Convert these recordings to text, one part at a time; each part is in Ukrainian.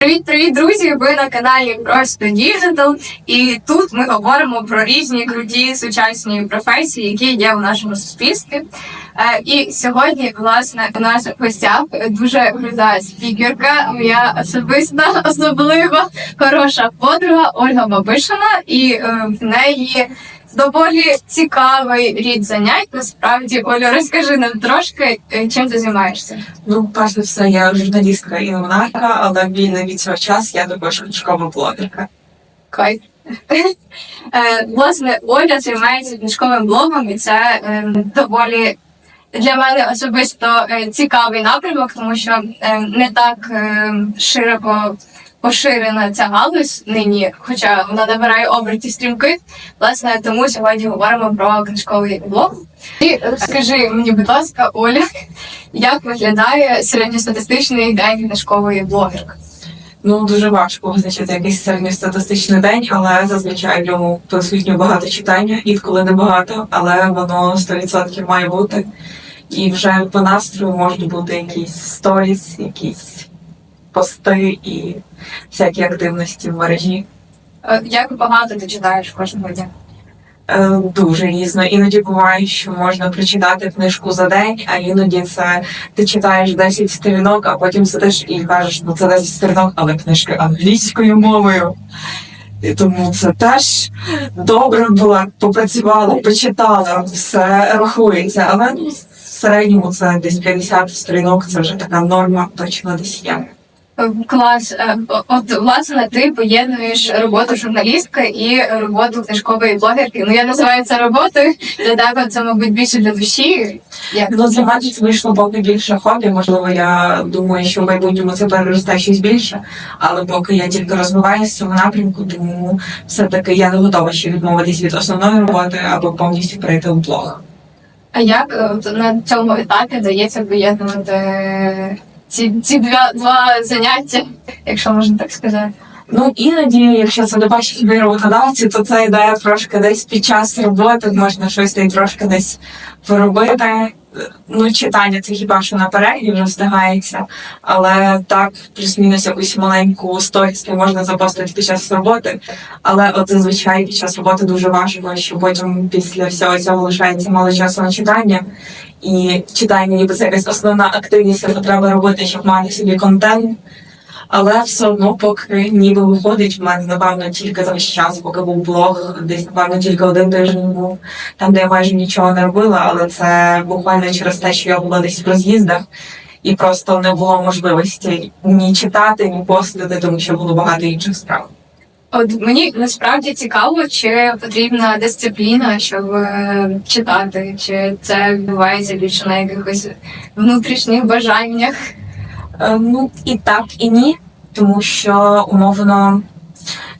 Привіт, привіт, друзі! Ви на каналі Просто Діджитал, і тут ми говоримо про різні круті сучасні професії, які є в нашому суспільстві. Е, і сьогодні, власне, у нас в гостях дуже крута спікерка, моя особиста, особливо хороша подруга Ольга Бабишина, і е, в неї доволі цікавий рід занять. Насправді, Оля, розкажи нам трошки, е, чим ти займаєшся. Ну, перш за все, я журналістка і новинарка, але вільний від цього час я також книжкова блогерка. Кайф. Е, Власне, Оля займається книжковим блогом, і це е, доволі для мене особисто цікавий напрямок, тому що не так широко поширена ця галузь нині, хоча вона набирає оберті стрімки. Власне, тому сьогодні говоримо про книжковий блог. І розкажи мені, будь ласка, Оля, як виглядає середньостатистичний день книжкової блогерки? Ну, дуже важко визначити якийсь середньостатистичний день, але зазвичай в ньому присутньо багато читання, інколи небагато, але воно 100% має бути. І вже по настрою можуть бути якісь сторіс, якісь пости і всякі активності в мережі. Е, Як багато ти читаєш кожного дня? Е, Дуже різно. Іноді буває, що можна прочитати книжку за день, а іноді це ти читаєш 10 сторінок, а потім сидиш і кажеш, ну це 10 сторінок, але книжка англійською мовою. І тому це теж добре було, попрацювала, почитала, все рахується. Але ну, в середньому це десь 50 сторінок, це вже така норма, точно десь є. Клас. Е, От власне ти поєднуєш роботу журналістки і роботу книжкової блогерки. Ну я називаю це роботою. Для тебе це, мабуть, більше для душі. Як Ну, для мене це вийшло поки більше хобі. Можливо, я думаю, що в майбутньому це переросте щось більше, але поки я тільки розвиваюся в цьому напрямку, тому все-таки я не готова ще відмовитись від основної роботи або повністю перейти в блог. А як е, на цьому етапі дається поєднувати ці, ці два, два заняття, якщо можна так сказати? Ну іноді, якщо це до бачить мої роботодавці, то це йде трошки десь під час роботи, можна щось трошки десь поробити. Ну, читання це хіба що на перерві вже встигається, але так, плюс-мінус якусь маленьку сторіс можна запостити під час роботи. Але от зазвичай під час роботи дуже важко, що потім після всього цього лишається мало часу на читання. І читання ніби це якась основна активність, яку треба робити, щоб мати собі контент. Але все одно, поки ніби виходить, в мене напевно тільки за час, поки був блог, десь напевно тільки один тиждень був, там, де я майже нічого не робила, але це буквально через те, що я була десь в роз'їздах, і просто не було можливості ні читати, ні постити, тому що було багато інших справ. От мені насправді цікаво, чи потрібна дисципліна, щоб е, читати, чи це відбувається більше на якихось внутрішніх бажаннях. Е, Ну і так, і ні, тому що умовно.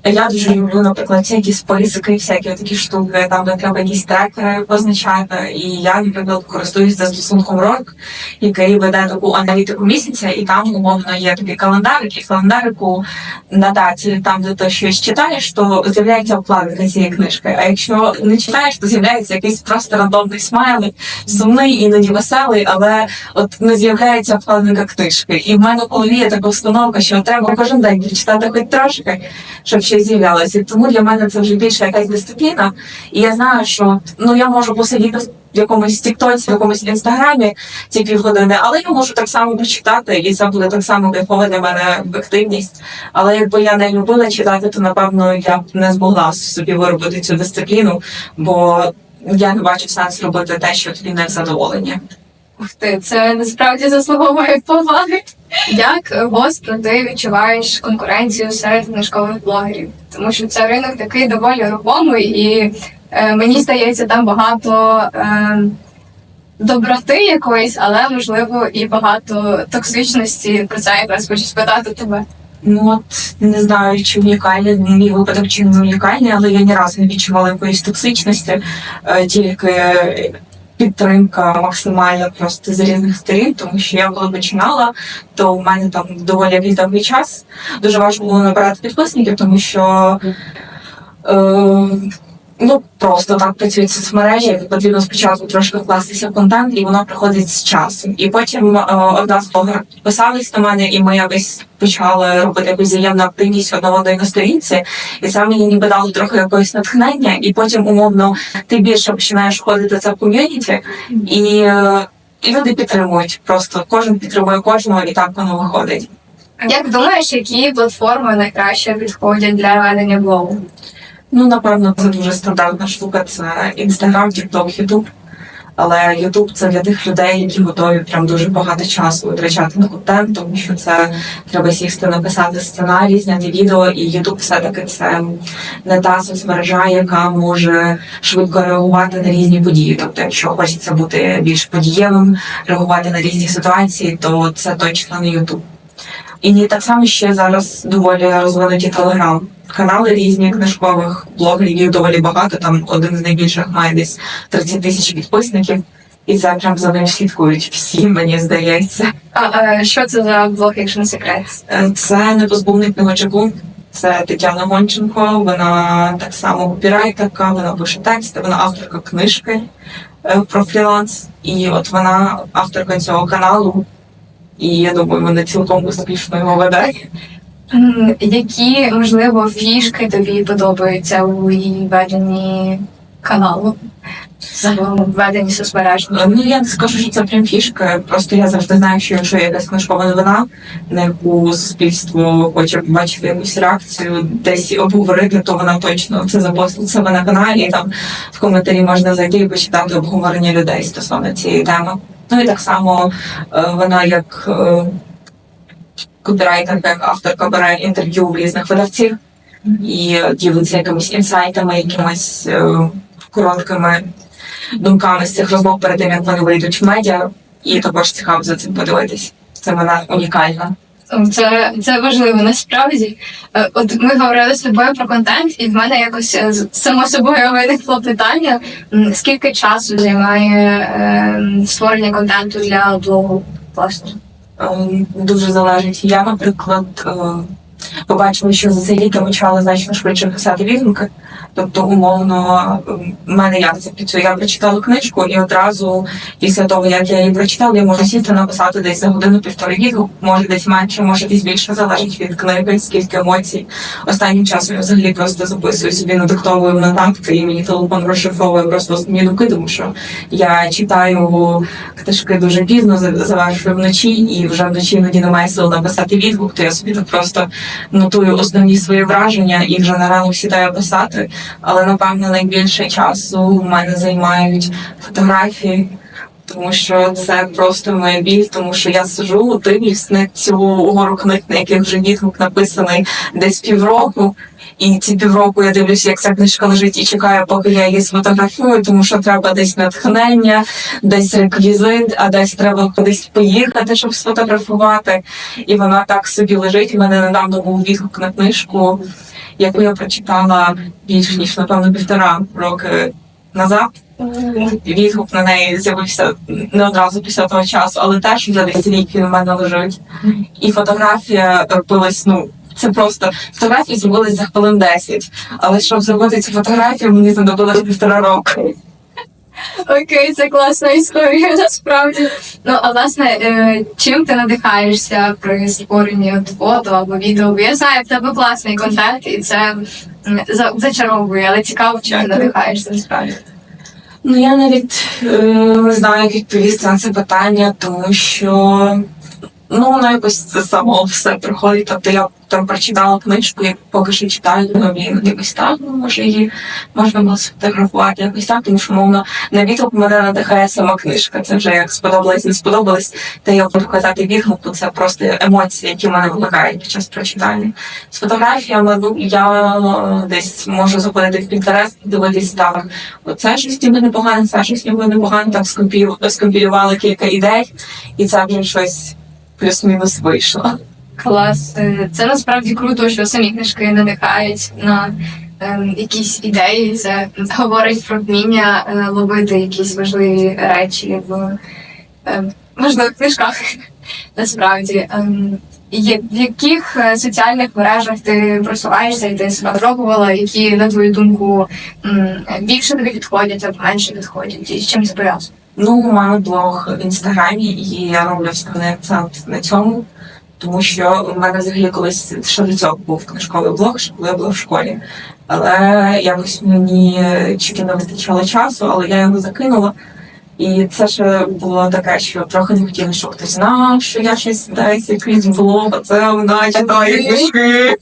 Я дуже люблю, наприклад, всякі списки, всякі такі штуки, там де треба якісь трекери позначати. І я, наприклад, користуюсь застосунком Рок, який веде таку аналітику місяця, і там умовно є такий календарик, і в календарику на даті, там де ти щось читаєш, то з'являється обкладинка цієї книжки. А якщо не читаєш, то з'являється якийсь просто рандомний смайлик, сумний, іноді веселий, але от не з'являється обкладинка книжки. І в мене в голові є така установка, що треба кожен день прочитати хоч трошки, щоб щось з'являлося. І Тому для мене це вже більше якась дисципліна. І я знаю, що ну я можу посидіти в якомусь тіктоці, в якомусь інстаграмі ці півгодини, але я можу так само прочитати, і це буде так само кайфова для мене активність. Але якби я не любила читати, то напевно я б не змогла собі виробити цю дисципліну, бо я не бачу сенс робити те, що тобі не в задоволення. Ух ти, це насправді заслуговує поваги. Як гостро ти відчуваєш конкуренцію серед книжкових блогерів? Тому що це ринок такий доволі рухомий, і мені здається, там багато е, доброти якоїсь, але можливо і багато токсичності. Про це якраз хочу спитати тебе. Ну от не знаю, чи унікальний мій випадок, чи не унікальний, але я ні разу не відчувала якоїсь токсичності, е, тільки підтримка максимальна просто з різних сторін, тому що я коли починала, то в мене там доволі довгий час. Дуже важко було набирати підписників, тому що. Е, Ну, просто так працюють соцмережі, потрібно спочатку трошки вкластися в контент, і воно приходить з часом. І потім е, одна з блогер підписались до мене, і ми якось почали робити якусь взаємну активність одного одної на сторінці. І це мені ніби дало трохи якогось натхнення, і потім, умовно, ти більше починаєш входити в це в ком'юніті, і, е, і люди підтримують. Просто кожен підтримує кожного, і так воно виходить. Як думаєш, які платформи найкраще підходять для ведення блогу? Ну, напевно, це дуже стандартна штука. Це Інстаграм, Тікток, Ютуб. Але Ютуб це для тих людей, які готові прям дуже багато часу витрачати на контент, тому що це треба сісти, написати сценарій, зняти відео, і Ютуб все-таки це не та соцмережа, яка може швидко реагувати на різні події. Тобто, якщо хочеться бути більш подієвим, реагувати на різні ситуації, то це точно не Ютуб. І так само ще зараз доволі розвинуті телеграм. Канали різні книжкових блогерів, їх доволі багато. Там один з найбільших має десь 30 тисяч підписників, і це прям за ним слідкують всі, мені здається. А, а що це за блог, якщо не секрет? Е, Це непозбувний книгочаку. Це Тетяна Гонченко. Вона так само копірайтерка, вона пише тексти, вона авторка книжки е, про фріланс. І от вона авторка цього каналу. І я думаю, вона цілком успішно його веде. Які, можливо, фішки тобі подобаються у її веденні каналу? Загалом в веденні соцмереж? Е, Ну я не скажу, що це прям фішка. Просто я завжди знаю, що якщо є якась книжкова новина, на яку суспільство хоче побачити якусь реакцію, десь обговорити, то вона точно це запостить себе на каналі. І там в коментарі можна зайти і почитати обговорення людей стосовно цієї теми. Ну і так само е, вона як е, копірайтерка, як авторка бере інтерв'ю в різних видавців і ділиться якимись інсайтами, якимись е, короткими думками з цих розмов перед тим, як вони вийдуть в медіа, і також цікаво за цим подивитись. Це вона унікальна. Це, це важливо насправді. Е, От ми говорили з тобою про контент, і в мене якось е, само собою виникло питання: скільки часу займає е, створення контенту для блогу? Власне. Ем, Дуже залежить. Я, наприклад, е, побачила, що за цей рік почала значно швидше писати відгуки. Тобто, умовно, в мене як це працює. Я прочитала книжку, і одразу після того, як я її прочитала, я можу сісти написати десь за годину-півтори відгук, може десь менше, може десь більше залежить від книги, скільки емоцій. Останнім часом я взагалі просто записую собі, надиктовую в нотатки, і мені телефон розшифровує просто основні думки, тому що я читаю книжки дуже пізно, за- завершую вночі, і вже вночі іноді немає сил написати відгук, то я собі так просто нотую основні свої враження і вже на ранок сідаю писати. Але напевно найбільше часу в мене займають фотографії. Тому що це просто моя біль, тому що я сижу, дивлюсь на цю гору книг, на яких вже відгук написаний десь півроку. І ці півроку я дивлюся, як ця книжка лежить і чекаю, поки я її сфотографую, тому що треба десь натхнення, десь реквізит, а десь треба кудись поїхати, щоб сфотографувати. І вона так собі лежить. У мене недавно був відгук на книжку, яку я прочитала більш ніж напевно півтора роки назад. Відгук на неї з'явився не одразу після того часу, але теж вже десь рік він в мене лежить. І фотографія робилась, ну. Це просто фотографії зробились за хвилин 10. Але щоб зробити цю фотографію, мені знадобилось півтора року. Окей, це класна історія, насправді. Ну, а власне, е, чим ти надихаєшся при створенні фото або відео? Бо я знаю, в тебе класний контент, і це зачаровує, але цікаво, чим ти надихаєшся насправді. Ну я навіть е, не знаю, як відповісти на це питання, тому що ну воно якось це само все приходить. Тобто я там прочитала книжку, я поки що читаю, блін, якось так, ну може її можна було сфотографувати, якось так, тому що мовно на відгук мене надихає сама книжка. Це вже як сподобалось, не сподобалось, та я буду казати відгук, то це просто емоції, які мене викликають під час прочитання. З фотографіями ну, я десь можу заходити в Pinterest, дивитись так. Оце щось ніби непогане, це щось ніби непогане, так скомпілювали кілька ідей, і це вже щось плюс-мінус вийшло. Клас. Е, Це насправді круто, що самі книжки надихають на ем, якісь ідеї. Це говорить про вміння е, ловити якісь важливі речі в ем, можливо, книжках. Насправді. Ем, в яких е, соціальних мережах ти просуваєшся і ти себе пробувала, які, на твою думку, більше тобі підходять або менше підходять, і з чим це пов'язано? Ну, у мене блог в інстаграмі, і я роблю основний акцент на цьому, тому що у мене взагалі колись цього був книжковий блог, ще коли я була в школі. Але якось мені чи не вистачало часу, але я його закинула. І це ще було таке, що трохи не хотіла, щоб хтось знав, що я щось десь якийсь блог, а це вона читає книжки.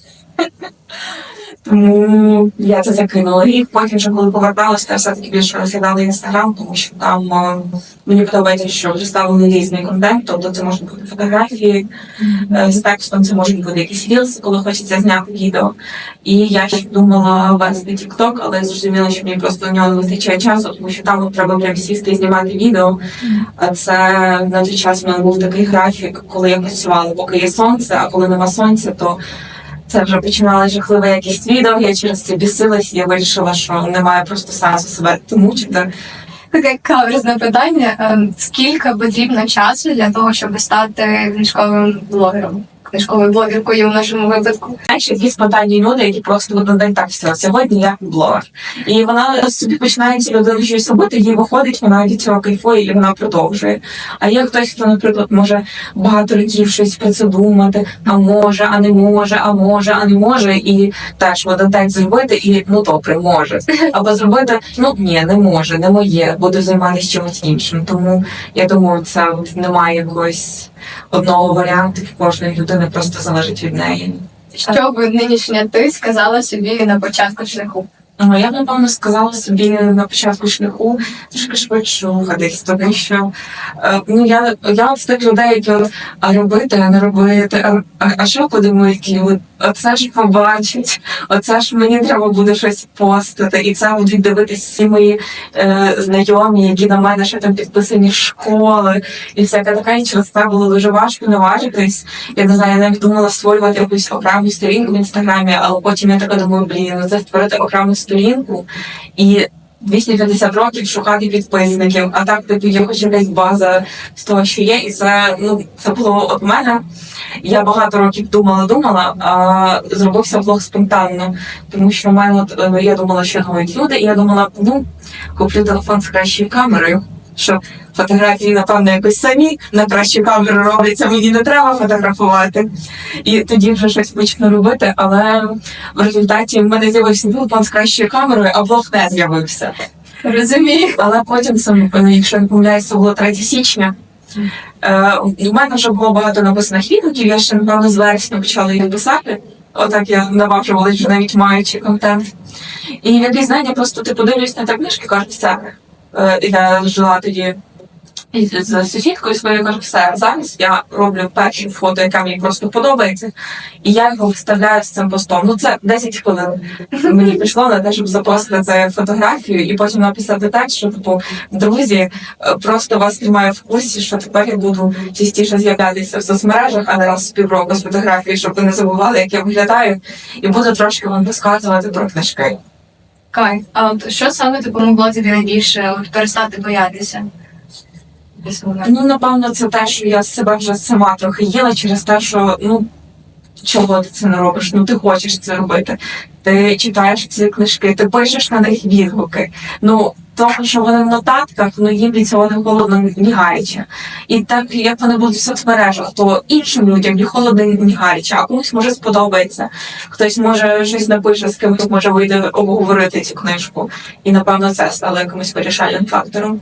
Тому я це закинула. І потім, вже коли поверталася, я все-таки більше розглядала інстаграм, тому що там е, мені подобається, що представлений різний контент, тобто це можуть бути фотографії е, з текстом, це можуть бути якісь рілси, коли хочеться зняти відео. І я ще думала вести TikTok, але зрозуміла, що мені просто в нього не вистачає часу, тому що там треба прям сісти і знімати відео. А це на той час в мене був такий графік, коли я працювала, поки є сонце, а коли нема сонця, то це вже починала жахлива якість відео. Я через це бісилась, я вирішила, що немає просто сенсу себе мучити. Таке каверзне питання. Ем, Скільки потрібно часу для того, щоб стати книжковим блогером? Книжковою блогеркою в нашому випадку. Знаєш, є спонтанні люди, які просто в один день так все. Сьогодні я блогер. І вона собі починає ці людини щось робити, їй виходить, вона від цього кайфує і вона продовжує. А є хтось, хто, наприклад, може багато років щось про це думати, а може, а не може, а може, а не може, і теж в один день зробити, і ну добре, може. Або зробити, ну ні, не може, не моє, буду займатися чимось іншим. Тому я думаю, це немає якогось одного варіанту і кожної людини, просто залежить від неї. Що би нинішня ти сказала собі на початку шляху? Ну, Я б, напевно сказала собі на початку шляху трошки швидше рухатись, тому що е, ну я, я з тих людей, які от, а робити, а не робити, а, а, а що подумають люди? Оце ж побачать, оце ж мені треба буде щось постати, і це будуть дивитись всі мої е, знайомі, які на мене ще там підписані школи, і всяке таке, і через це було дуже важко наважитись. Я не знаю, я навіть думала створювати якусь окрему сторінку в інстаграмі, але потім я така думаю, блін, ну це створити окрему сторінку і 250 років шукати підписників. А так типу є хоч якась база з того, що є, і це ну це було от мене. Я багато років думала, думала, а зробився блог спонтанно, тому що в мене от, е, я думала, що говорять люди, і я думала, ну куплю телефон з кращою камерою. Що фотографії, напевно, якось самі на кращу камеру робляться, мені не треба фотографувати. І тоді вже щось почну робити, але в результаті в мене з'явився телефон з кращою камерою, а блог не з'явився. Розумію. Але потім, це, е, якщо не помиляюся, було 3 січня. Е, у мене вже було багато написаних відгуків, я ще, напевно, з вересня почала їх писати. Отак я наважувалась, вже навіть маючи контент. І в якийсь день я просто типу дивлюсь на та книжки, кажу, все. Е, я жила тоді з сусідкою своєю кажу, все, зараз я роблю перше фото, яке мені просто подобається, і я його вставляю з цим постом. Ну це 10 хвилин мені пішло на те, щоб запостити цю фотографію і потім написати текст, що типу, друзі, е, просто вас тримаю в курсі, що тепер я буду частіше з'являтися в соцмережах, а не раз в півроку з фотографії, щоб ви не забували, як я виглядаю, і буду трошки вам розказувати про книжки. Кай, а от що саме допомогло тобі найбільше? Перестати боятися? Ну, напевно, це те, що я себе вже сама трохи їла через те, що ну чого ти це не робиш? Ну ти хочеш це робити. Ти читаєш ці книжки, ти пишеш на них відгуки. Ну тому, що вони в нотатках, ну їм від цього не холодно, ні гаряче. І так як вони будуть в соцмережах, то іншим людям ні холодно, ні гаряче, а комусь може сподобається. Хтось може щось напише, з кимось може вийде обговорити цю книжку. І напевно це стало якимось вирішальним фактором.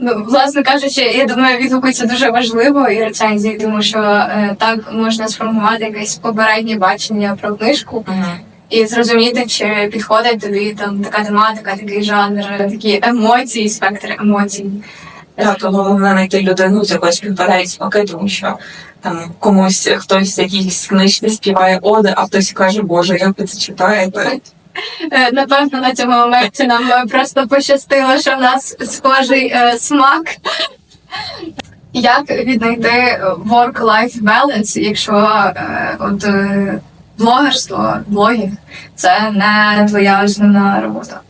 Ну, власне кажучи, я думаю, відгуки це дуже важливо і рецензії, тому що е, так можна сформувати якесь попереднє бачення про книжку і зрозуміти, чи підходить тобі там така тематика, такий жанр, такі емоції, спектр емоцій. Так, то головне знайти людину, з якою співпадають смаки, тому що там комусь хтось в якійсь книжці співає оди, а хтось каже, Боже, як ви це читаєте? Е, Напевно, на цьому моменті нам е, просто пощастило, що в нас схожий е, смак. Як віднайти work-life balance, якщо от блогерство, блогінг це не твоя основна робота?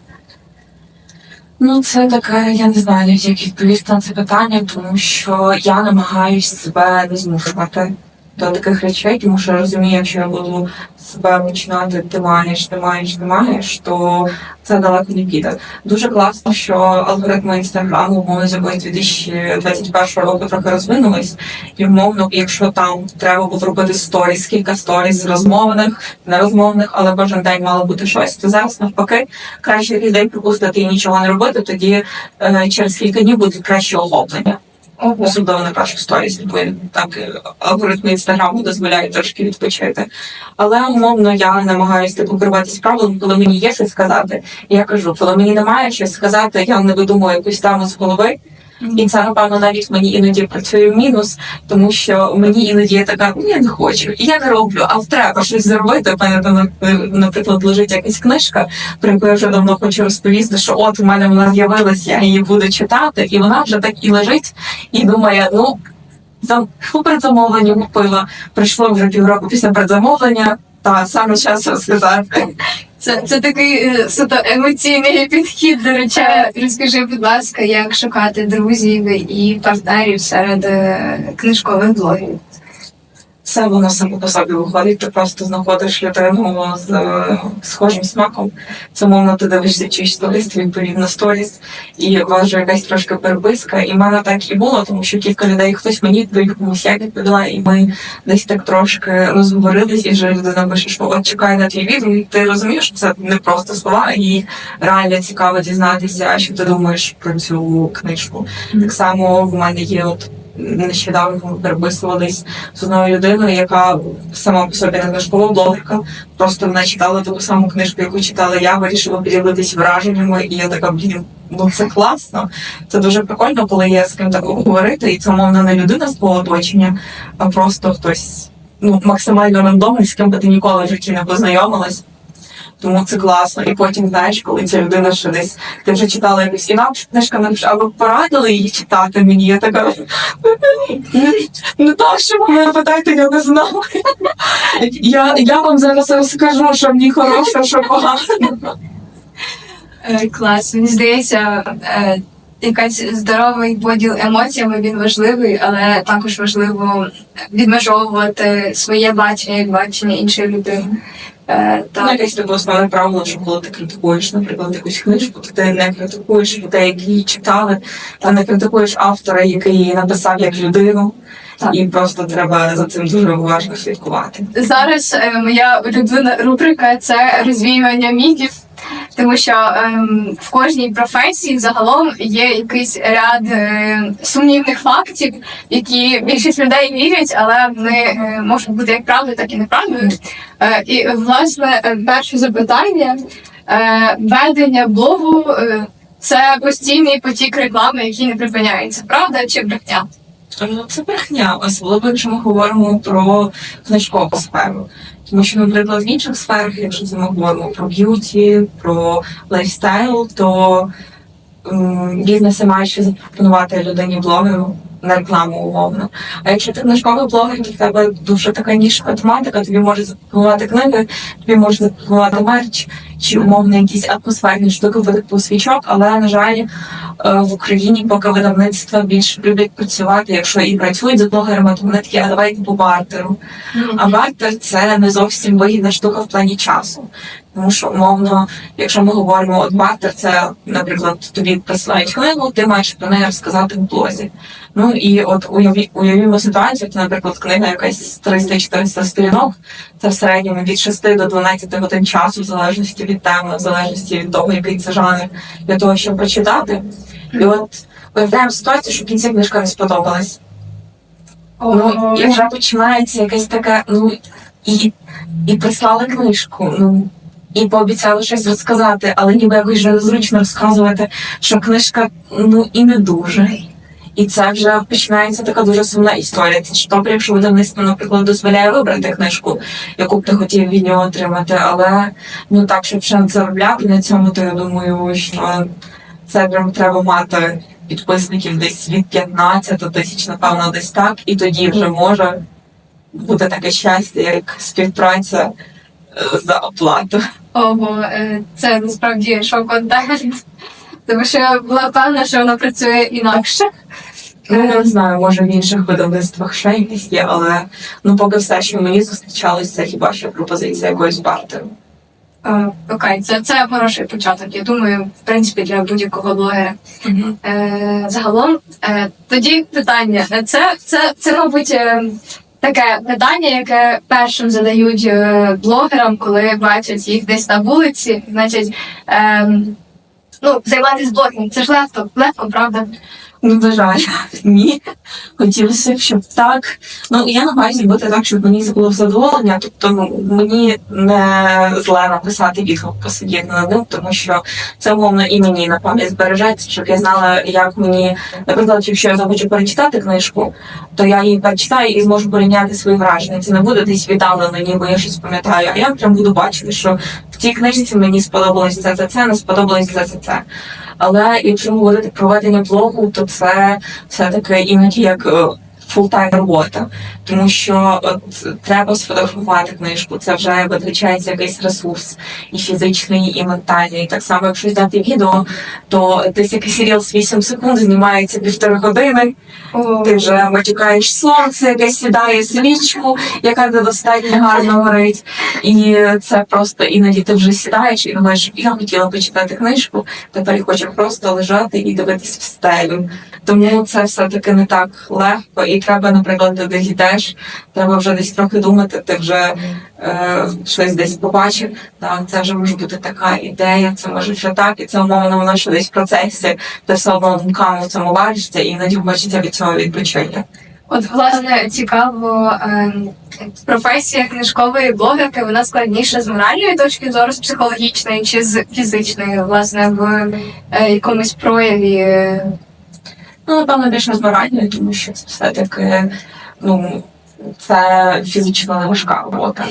Ну, це таке, я не знаю, як відповісти на це питання, тому що я намагаюсь себе не змушувати. До таких речей, тому що розумію, якщо я буду себе починати ти маєш, ти маєш, ти маєш, то це далеко не піде. Дуже класно, що алгоритми інстаграму, умовно з якогось 2021 року трохи розвинулись, і умовно, якщо там треба було робити сторіс, кілька сторіс розмовних, нерозмовних, але кожен день мало бути щось, то зараз навпаки краще якийсь день пропустити і нічого не робити, тоді е, через кілька днів буде краще охоплення. Особливо на першу сторіс, бо так е, алгоритми інстаграму дозволяють трошки відпочити. Але умовно я намагаюся покриватися керуватися правилом, коли мені є щось сказати. Я кажу, коли мені немає щось сказати, я не видумую якусь тему з голови. І це, напевно, навіть мені іноді працює в мінус, тому що мені іноді я така, «Ну, я не хочу, я не роблю, а треба щось зробити. У мене там, е, наприклад, лежить якась книжка, про яку я вже давно хочу розповісти, що от у мене вона з'явилась, я її буду читати, і вона вже так і лежить, і думає, ну зам у предзамовленні купила. Пройшло вже півроку після предзамовлення, та саме час розказати. Це, це такий е, суто емоційний підхід до речі, Розкажи, будь ласка, як шукати друзів і партнерів серед е, книжкових блогів. Все воно само по собі виходить. Ти просто знаходиш людину з е, схожим смаком. Це мовно ти дивишся чийсь сторіс, відповідно сторіс, і у вас вже якась трошки переписка. І в мене так і було, тому що кілька людей хтось мені відповів, комусь я відповіла, і ми десь так трошки розговорились, і вже людина пише, що от чекай на твій відео, і ти розумієш, що це не просто слова, і реально цікаво дізнатися, що ти думаєш про цю книжку. Так само в мене є от нещодавно переписувались з одною людиною, яка сама по собі не книжкова блогерка. Просто вона читала таку саму книжку, яку читала я, вирішила поділитись враженнями, і я така, блін, ну це класно. Це дуже прикольно, коли є з ким так говорити, і це мовно не людина з твого оточення, а просто хтось ну максимально рандомний, з ким би ти ніколи в житті не познайомилась. Тому це класно. І потім, знаєш, коли ця людина ще десь ти вже читала якусь інакшу книжку, напише, а порадили її читати мені. Я така не, не так, що мене питаєте, я не знала. Я, я вам зараз розкажу, що мені хороше, що погано. Е, Клас. Мені здається, е, якась здоровий поділ емоціями він важливий, але також важливо відмежовувати своє бачення як бачення іншої людини. Е, Ну, якесь тобі основне правило, що коли ти критикуєш, наприклад, якусь книжку, то ти не критикуєш людей, які її читали, та не критикуєш автора, який її написав як людину. Так. І просто треба за цим дуже уважно слідкувати. Зараз е, моя улюблена рубрика це розвіювання міфів. Тому що ем, в кожній професії загалом є якийсь ряд е, сумнівних фактів, які більшість людей вірять, але вони е, можуть бути як правдою, так і неправдою. Е, і власне е, перше запитання: е, ведення блогу е, це постійний потік реклами, який не припиняється. Правда чи брехня? Е, Це брехня, особливо якщо ми говоримо про книжкову сферу. Тому що, наприклад, в інших сферах, якщо це ми говоримо про б'юті, про лайфстайл, то бізнеси мають що запропонувати людині блогеру на рекламу умовно. А якщо ти книжковий блогер, в тебе дуже така нішова тематика, тобі може запропонувати книги, тобі може запропонувати мерч чи умовно якісь атмосферні штуки по типу свічок, але на жаль. е, В Україні поки видавництва більше люблять працювати, якщо і працюють з блогерами, то вони такі, а давайте по бартеру. А бартер це не зовсім вигідна штука в плані часу. Тому що, умовно, якщо ми говоримо, от бартер, це, наприклад, тобі присилають книгу, ти маєш про неї розказати в блозі. Ну і от уяві, уявімо ситуацію, то, наприклад, книга якась 300-400 сторінок, це в середньому від 6 до 12 годин часу, в залежності від теми, в залежності від того, який це жанр, для того, щоб прочитати. І от уявляємо ситуацію, що в кінці книжка не сподобалась. Ну, і вже починається якесь таке, ну і, і прислали книжку. Ну і пообіцяли щось розказати, але ніби якось вже незручно розказувати, що книжка ну і не дуже. І це вже починається така дуже сумна історія. Це ж добре, якщо видавництво, наприклад, дозволяє вибрати книжку, яку б ти хотів від нього отримати. Але ну так, щоб ще заробляти на цьому, то я думаю, що це прям треба мати підписників десь від 15 тисяч, напевно, десь так, і тоді вже може бути таке щастя, як співпраця за оплату. Ого, е, це насправді шок-контент. Тому що я була певна, що воно працює інакше. Ну, я не знаю, може в інших видавництвах ще якісь є, але ну поки все, що мені зустрічалось, це хіба що пропозиція якоїсь бартеру. Е, Окей, це, це хороший початок. Я думаю, в принципі, для будь-якого блогера. Е, загалом, е, тоді питання. Це, це, це, мабуть, е, таке питання, яке першим задають е, блогерам, коли бачать їх десь на вулиці. Значить, ем, ну, займатися блогінгом, це ж легко, легко, правда? Ну, на жаль, ні. Хотілося б, щоб так. Ну, я намагаюся зробити так, щоб мені було задоволення. Тобто, ну, мені не зле написати відгук, посидіти над ним, тому що це умовно і мені на пам'ять збережеться, щоб я знала, як мені, наприклад, якщо я захочу перечитати книжку, то я її перечитаю і зможу порівняти свої враження. Це не буде десь віддалено, ніби я щось пам'ятаю. А я прям буду бачити, що в цій книжці мені сподобалось це, це, це, не сподобалось це, це, це. Але якщо говорити про ведення блогу, то це все-таки іноді як фултайм робота, тому що от треба сфотографувати книжку, це вже витрачається якийсь ресурс і фізичний, і ментальний. Так само, якщо зняти відео, то десь якийсь рілс 8 секунд знімається півтори години. О, Ти вже матюкаєш сонце, яке сідає свічку, яка недостатньо гарно горить. І це просто іноді ти вже сідаєш і думаєш, я хотіла почитати книжку, тепер я хочу просто лежати і дивитись в стелю. Тому це все-таки не так легко. І треба, наприклад, ти йдеш, треба вже десь трохи думати, ти вже е, щось десь побачив. Так, це вже може бути така ідея, це може ще так, і це умовно воно ще десь в процесі, ти все одно думками в цьому важишся, і іноді хочеться від цього відпочити. От, власне, цікаво, е, професія книжкової блогерки, вона складніша з моральної точки зору, з психологічної чи з фізичної, власне, в е, якомусь прояві. Ну, напевно, більше з моральною, тому що це все-таки ну, це фізично важка робота.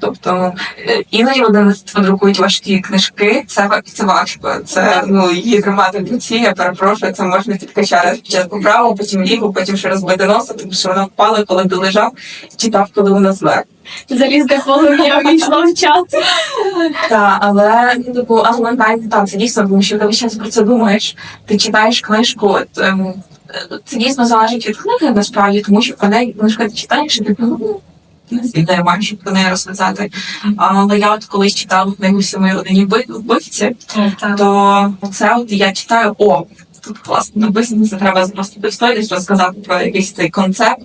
Тобто е, іноді видавництво друкують важкі книжки, це, це важко. Це ну її тримати в руці, я перепрошую, це можна підкачати спочатку праву, потім ліву, потім ще розбити носа, тому що вона впала, коли ти лежав, читав, коли вона зверху. Залізне полум'я увійшло в час. Так, але ну, типу, але ментально так, це дійсно, тому що ти весь час про це думаєш. Ти читаєш книжку, от, ем, е, це дійсно залежить від книги насправді, тому що неї книжка ти читаєш і ти ну, не маю про неї розказати. Але я от колись читала книгу «Сьомої родині вбивці, то це от я читаю, о, тут класно написано, це треба просто підстоїтись, розказати про якийсь цей концепт.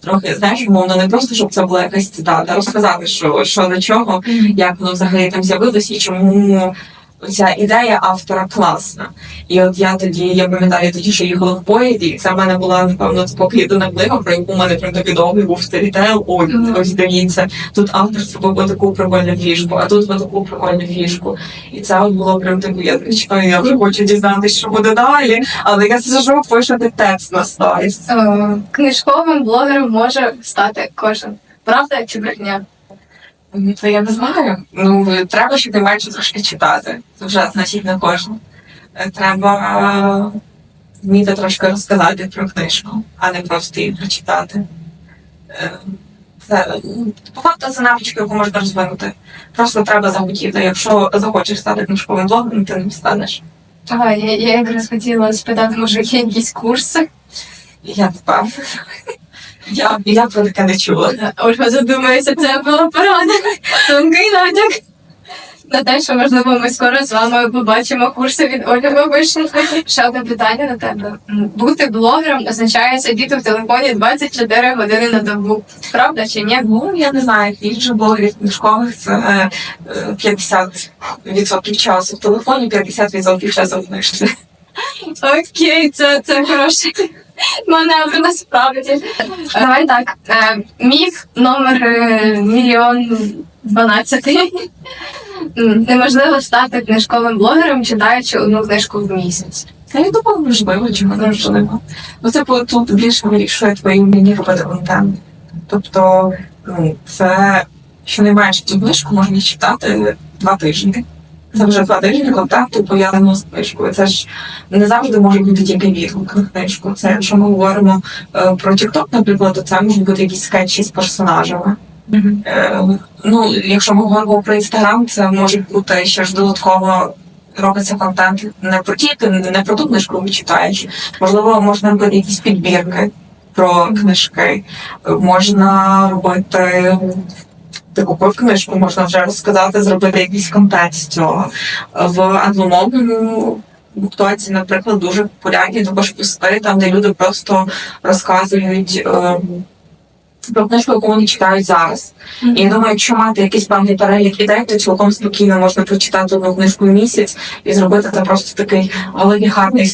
Трохи, знаєш, умовно, не просто, щоб це була якась цитата, розказати, що, що до чого, як воно взагалі там з'явилось і чому ця ідея автора класна. І от я тоді, я пам'ятаю тоді, що їхала в поїзді, і це в мене була, напевно, поки єдина книга, про яку в мене прям такий довгий був сторітел. Ой, Мгм. ось дивіться, тут автор зробив таку прикольну фішку, а тут таку прикольну фішку. І це от було прям таку, я чекаю, я вже хочу дізнатися, що буде далі, але я сижу, пишати текст на сторіс. Е, Книжковим блогером може стати кожен. Правда чи брехня? То я не знаю. Ну, треба ще менше трошки читати. Це вже значить не кожен. Е, Треба е, вміти трошки розказати про книжку, а не просто її прочитати. Е, Це, ну, по факту, це навичка, яку можна розвинути. Просто треба захотіти. Якщо захочеш стати книжковим блогером, ти ним станеш. Ага, я, я якраз хотіла спитати, може, є якісь курси. Я не впевнена. Я, я про таке не чула. Ольга задумається, це була порада. Тонкий натяк. На те, що можливо ми скоро з вами побачимо курси від Ольги Бабишин. Ще одне питання на тебе. Бути блогером означає сидіти в телефоні 24 години на добу. Правда чи ні? Ну, я не знаю, більше блогерів книжкових це е, е, 50% часу в телефоні, 50% часу в книжці. Окей, це, це хороший маневр насправді. Давай так. Е, міф номер е, мільйон дванадцятий. Неможливо стати книжковим блогером, читаючи одну книжку в місяць. Я думаю, можливо, чому не можливо. Ну, типу, тут більше вирішує твої вміння робити контент. Тобто, ну, це щонайменше цю книжку можна читати два тижні. Це вже два тижні контенту пов'язано з книжкою. Це ж не завжди може бути тільки відгук на книжку. Це якщо ми говоримо е, про TikTok, наприклад, то це можуть бути якісь скетчі з персонажами. Е, ну, якщо ми говоримо про інстаграм, це може бути ще ж додатково робиться контент не про тільки не про ту книжку читаючи. Можливо, можна робити якісь підбірки про книжки, можна робити. Ти купив книжку, можна вже розказати, зробити якийсь контент з цього. В англомовному ситуації, наприклад, дуже популярні також пости, там, де люди просто розказують е, про книжку, яку вони читають зараз. І я думаю, якщо мати якийсь певний перелік ідей, то цілком спокійно можна прочитати одну книжку в місяць і зробити це просто такий голові гарний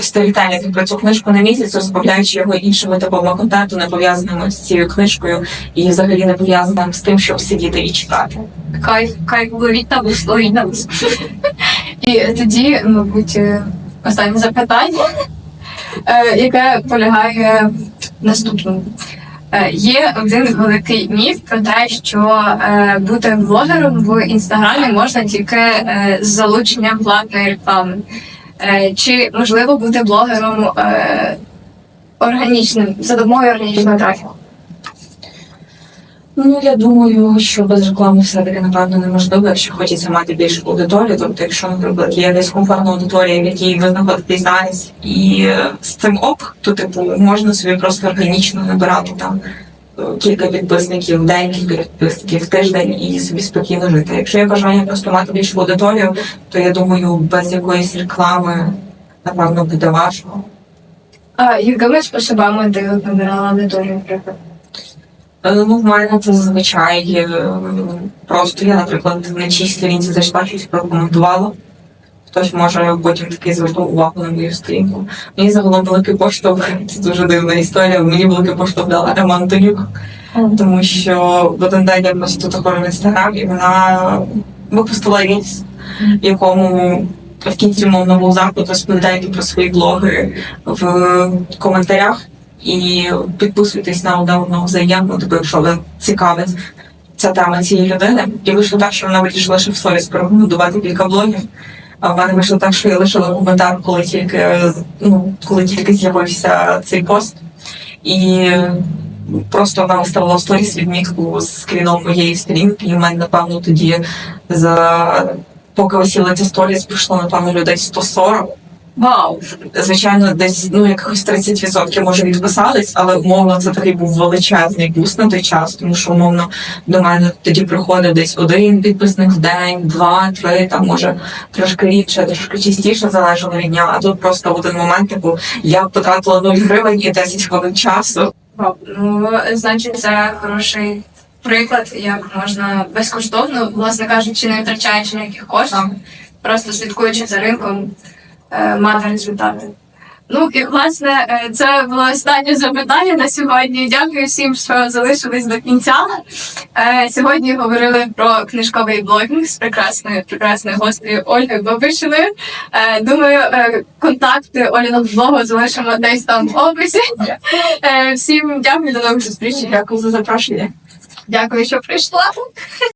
сторітелінг про цю книжку на місяць, розбавляючи його іншими типами контенту, не пов'язаними з цією книжкою, і взагалі не пов'язаним з тим, щоб сидіти і читати. Кайф, кайф ловіть там ловіть там. І тоді, мабуть, е, останнє запитання, е, яке полягає в наступному. Е, Є один великий міф про те, що е, бути блогером в інстаграмі можна тільки е, з залученням платної реклами. Чи можливо бути блогером органічним за допомогою органічного трафіку? Ну, я думаю, що без реклами все-таки напевно неможливо, якщо хочеться мати більшу аудиторію. Тобто, якщо, наприклад, є десь комфортна аудиторія, в якій ви знаходитесь зараз, і е, з цим ок, то типу можна собі просто органічно набирати там е, кілька підписників в день, кілька підписників в тиждень і собі спокійно жити. Якщо є бажання просто мати більшу аудиторію, то я думаю, без якоїсь реклами напевно буде важко. А якими способами ти набирала аудиторію, наприклад? Е, Ну, в мене це зазвичай е, просто я, наприклад, на чиїй сторінці зайшла щось прокоментувала. Хтось може потім такий звернув увагу на мою сторінку. Мені загалом великий поштовх, це дуже дивна історія. Мені великий поштовх дала Ема Антонюк, тому що в один день я просто також в інстаграм, і вона випустила ріс, в якому в кінці мовного був заклик розповідаєте про свої блоги в коментарях. І підписуйтесь на одне одного взаємно, тобто, якщо ви цікавить ця тема цієї людини. І вийшло так, що вона вирішила ще в сторіс порекомендувати кілька блогів. А в мене вийшло так, що я лишила коментар, коли тільки ну, коли тільки з'явився цей пост. І просто вона виставила сторіс відмітку з скріном моєї сторінки, і в мене, напевно, тоді за поки висіла ця сторіс, прийшло, напевно, людей 140 Вау! звичайно, десь ну якихось 30% може відписались, але умовно це такий був величезний буст на той час, тому що умовно до мене тоді приходив десь один підписник в день, два, три, там може трошки рідше, трошки частіше залежало від дня. А тут просто в один момент, типу, я потратила 0 гривень і 10 хвилин часу. Вау. Ну, значить, це хороший приклад, як можна безкоштовно, власне кажучи, не втрачаючи ніяких коштів, просто слідкуючи за ринком, мати результати. Ну і власне е, це було останнє запитання на сьогодні. Дякую всім, що залишились до кінця. Е, Сьогодні говорили про книжковий блогінг з прекрасною прекрасною гостею Ольгою Бабишиною. Е, Думаю, е, контакти Оліного блогу залишимо десь там в описі. Е, Всім дякую до нових зустрічей. Дякую за запрошення. Дякую, що прийшла.